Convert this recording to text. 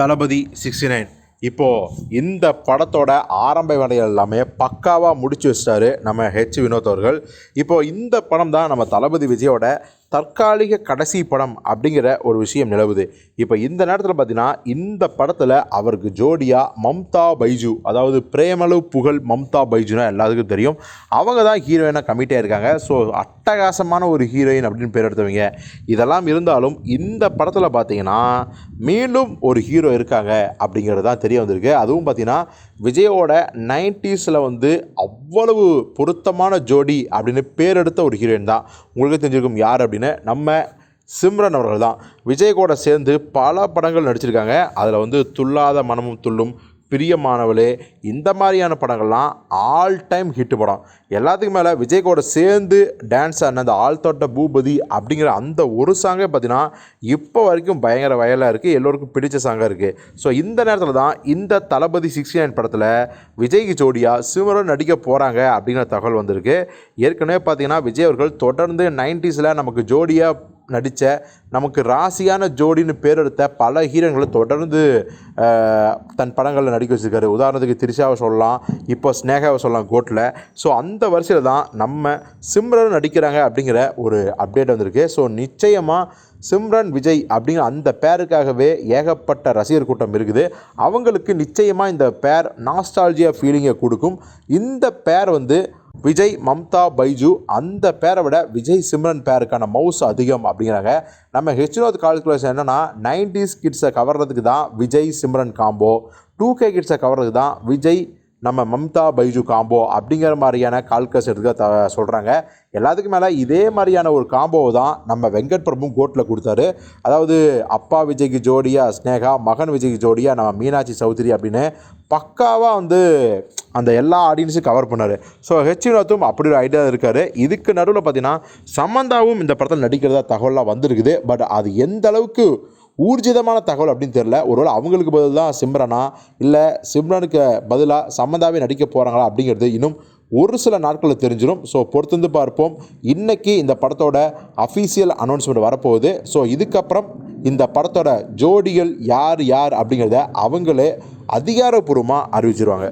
தளபதி sixty nine. இப்போது இந்த படத்தோட ஆரம்ப வேலைகள் எல்லாமே பக்காவாக முடிச்சு வச்சிட்டாரு நம்ம ஹெச் வினோத் அவர்கள். இப்போது இந்த படம் தான் நம்ம தளபதி விஜயோட தற்காலிக கடைசி படம் அப்படிங்கிற ஒரு விஷயம் நிலவுது. இப்போ இந்த நேரத்தில் பார்த்தீங்கன்னா இந்த படத்தில் அவருக்கு ஜோடியாக மம்தா பைஜு அதாவது பிரேமலு புகழ் மம்தா பைஜுனா எல்லாத்துக்கும் தெரியும். அவங்க தான் ஹீரோயினாக கமிட்டியாக இருக்காங்க. ஸோ அட்டகாசமான ஒரு ஹீரோயின் அப்படின்னு பேர் எடுத்தவங்க. இதெல்லாம் இருந்தாலும் இந்த படத்தில் பார்த்தீங்கன்னா மீண்டும் ஒரு ஹீரோ இருக்காங்க அப்படிங்கிறது தான் தெரிய வந்திருக்கு. அதுவும் பார்த்தீங்கன்னா விஜயோட நைன்டிஸில் வந்து அவ்வளவு பொருத்தமான ஜோடி அப்படின்னு பேர் எடுத்த ஒரு ஹீரோயின் தான். உங்களுக்கு தெரிஞ்சிருக்கும் யார் அப்படின்னு நம்ம சிம்ரன் அவர்கள் தான். விஜய் கூட சேர்ந்து பல படங்கள் நடிச்சிருக்காங்க. அதில் வந்து துள்ளாத மனமும் துள்ளும் பிரியமானவளே இந்த மாதிரியான படங்கள்லாம் ஆல் டைம் ஹிட் படம். எல்லாத்துக்கும் மேலே விஜய் கூட சேர்ந்து டான்ஸ் ஆடின அந்த ஆள் தோட்ட பூபதி அப்படிங்கிற அந்த ஒரு சாங்கே பார்த்தீங்கன்னா இப்போ வரைக்கும் பயங்கர வயலாக இருக்குது எல்லோருக்கும் பிடிச்ச சாங்காக இருக்குது ஸோ இந்த நேரத்தில் தான் இந்த தளபதி சிக்ஸ்டி நைன் படத்தில் விஜய்க்கு ஜோடியாக சிமரன் நடிக்க போகிறாங்க அப்படிங்கிற தகவல் வந்திருக்கு. ஏற்கனவே பார்த்தீங்கன்னா விஜய் அவர்கள் தொடர்ந்து நைன்டிஸில் நமக்கு ஜோடியாக நடித்த நமக்கு ராசியான ஜோடின்னு பேர் எடுத்த பல ஹீரோங்களை தொடர்ந்து தன் படங்களில் நடிக்க வச்சிருக்காரு. உதாரணத்துக்கு திரிஷாவை சொல்லலாம் இப்போ ஸ்னேகாவை சொல்லலாம் கோட்டில் ஸோ அந்த வரிசையில் தான் நம்ம சிம்ரன் நடிக்கிறாங்க அப்படிங்கிற ஒரு அப்டேட் வந்திருக்கு. ஸோ நிச்சயமாக சிம்ரன் விஜய் அப்படிங்கிற அந்த பேருக்காகவே ஏகப்பட்ட ரசிகர் கூட்டம் இருக்குது. அவங்களுக்கு நிச்சயமாக இந்த பேர் நாஸ்டாலஜியா ஃபீலிங்கை கொடுக்கும். இந்த பேர் வந்து விஜய் மம்தா பைஜு அந்த பேரை விட விஜய் சிம்ரன் பேருக்கான மவுஸ் அதிகம் அப்படிங்கிறாங்க. நம்ம ஹெச்னோத் கால்குலேஷன் என்னென்னா நைன்டிஸ் கிட்ஸை கவர்றதுக்கு தான் Vijay Simran combo two K கிட்ஸை கவர்றதுக்கு தான் விஜய் நம்ம மம்தா பைஜு காம்போ அப்படிங்கிற மாதிரியான கால்கஸ் எடுக்க த சொல்கிறாங்க எல்லாத்துக்கும் மேலே இதே மாதிரியான ஒரு காம்போவை தான் நம்ம வெங்கட் பிரபு கோர்ட்டில் கொடுத்தாரு. அதாவது அப்பா விஜய்க்கு ஜோடியாக ஸ்னேகா மகன் விஜய்க்கு ஜோடியாக நம்ம மீனாட்சி சௌத்ரி அப்படின்னு பக்காவாக வந்து அந்த எல்லா ஆடியன்ஸும் கவர் பண்ணார். ஸோ ஹெச் வினோத்தும் அப்படி ஒரு ஐடியா இருக்கார். இதுக்கு நடுவில் பார்த்தீங்கன்னா சமந்தாவும் இந்த படத்தில் நடிக்கிறதா தகவலாக வந்திருக்குது. பட் அது எந்த அளவுக்கு ஊர்ஜிதமான தகவல் அப்படின்னு தெரில ஒருவேளை அவங்களுக்கு பதில் தான் சிம்ரனா இல்லை சிம்ரனுக்கு பதிலாக சம்மந்தாவே நடிக்க போகிறாங்களா அப்படிங்கிறது இன்னும் ஒரு சில நாட்களில் தெரிஞ்சிடும் ஸோ பொறுத்திருந்து பார்ப்போம். இன்றைக்கி இந்த படத்தோட அஃபீஷியல் அனௌன்ஸ்மெண்ட் வரப்போகுது. ஸோ இதுக்கப்புறம் இந்த படத்தோட ஜோடிகள் யார் யார் அப்படிங்கிறத அவங்களே அதிகாரப்பூர்வமாக அறிவிச்சிருவாங்க.